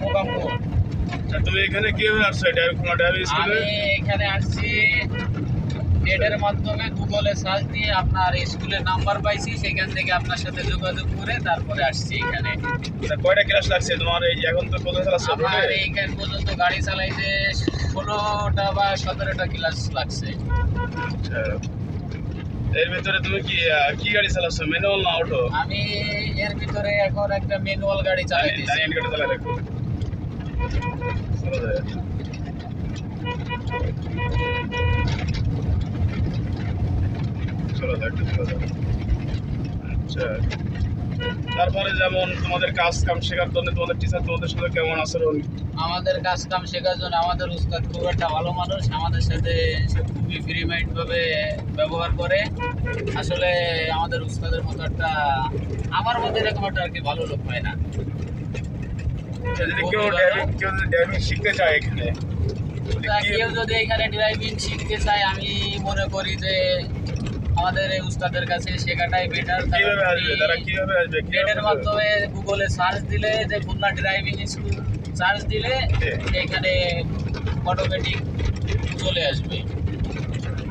মোকামপুর আচ্ছা, তুমি এখানে কীভাবে আসছো? কোনো স্কুলে? এখানে আসছি। নেটের মাধ্যমে গুগলে সার্চ দিয়ে আপনার স্কুলের নাম্বার পাইছি সেখান থেকে আপনার সাথে যোগাযোগ করে তারপরে আসছি এখানে। তা কয়টা ক্লাস লাগছে? তোমার এই এখন তো কোথায় চালাচ্ছ আমার এইখান পর্যন্ত গাড়ি চালাইতে ষোলোটা বা সতেরোটা ক্লাস লাগছে। আচ্ছা। এর ভিতরে তুমি কি কি গাড়ি চালাচ্ছ? ম্যানুয়াল না অটো আমি এর ভিতরে এখন একটা ম্যানুয়াল গাড়ি চালাইতেছি চালা দেখো চলো আচ্ছা। তারপরে যেমন তোমাদের কাজ কাম শেখার জন্য তোমাদের টিচার তোমাদের সাথে কেমন আচরণ আমাদের কাজ কাম শেখার জন্য আমাদের উস্তাদ খুব একটা ভালো মানুষ। আমাদের সাথে খুবই ফ্রি মাইন্ড ভাবে ব্যবহার করে। আসলে আমাদের উস্তাদের মতো একটা আমার মধ্যে এরকম একটা আর কি ভালো লোক হয় না। যদি কেউ ড্রাইভিং কেউ যদি ড্রাইভিং শিখতে চায় এখানে কেউ যদি এখানে ড্রাইভিং শিখতে চায় আমি মনে করি যে আমাদের এই উস্তাদের কাছে শেখাটাই বেটার কীভাবে আসবে? তারা কীভাবে আসবে? নেটের মাধ্যমে গুগলে সার্চ দিলে যে খুলনা ড্রাইভিং স্কুল সার্চ দিলে। এখানে অটোমেটিক চলে আসবে।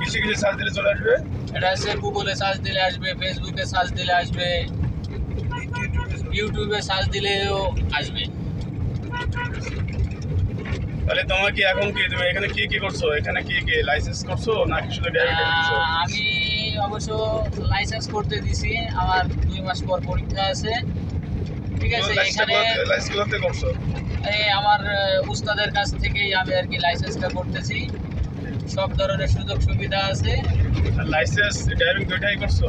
কিছু কিছু সার্চ দিলে চলে আসবে? এটা হচ্ছে গুগলে সার্চ দিলে আসবে ফেসবুকে সার্চ দিলে আসবে ইউটিউবে সার্চ দিলেও আসবে। তাহলে তোমার কি এখন কি তুমি এখানে কি কি করছ? এখানে কি কি লাইসেন্স করছ? নাকি শুধু ড্রাইভিং করছ? আমি অবশ্য লাইসেন্স করতে দিছি আমার দুই মাস পর পরীক্ষা আছে। ঠিক আছে এখানে করছ? এই আমার উস্তাদের কাছ থেকেই আমি আর কি লাইসেন্সটা করতেছি। সব ধরনের সুযোগ সুবিধা আছে লাইসেন্স ড্রাইভিং দুইটাই করছ?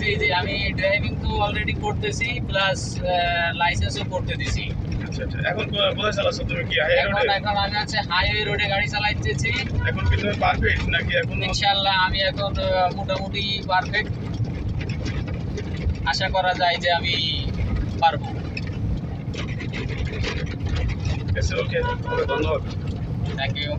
জি জি আমি ড্রাইভিং তো অলরেডি করতেছি প্লাস লাইসেন্সও করতে দিছি এখন কোথায় চালাচ্ছো তুমি কি হাইওয়ে রোডে এখন আমি হচ্ছে হাইওয়ে রোডে গাড়ি চালাইতেছি। এখন কি তুমি পারফেক্ট নাকি এখন? ইনশাল্লাহ আমি এখন মোটামুটি পারফেক্ট আশা করা যায় যে আমি পারব। ওকে ধন্যবাদ। Thank you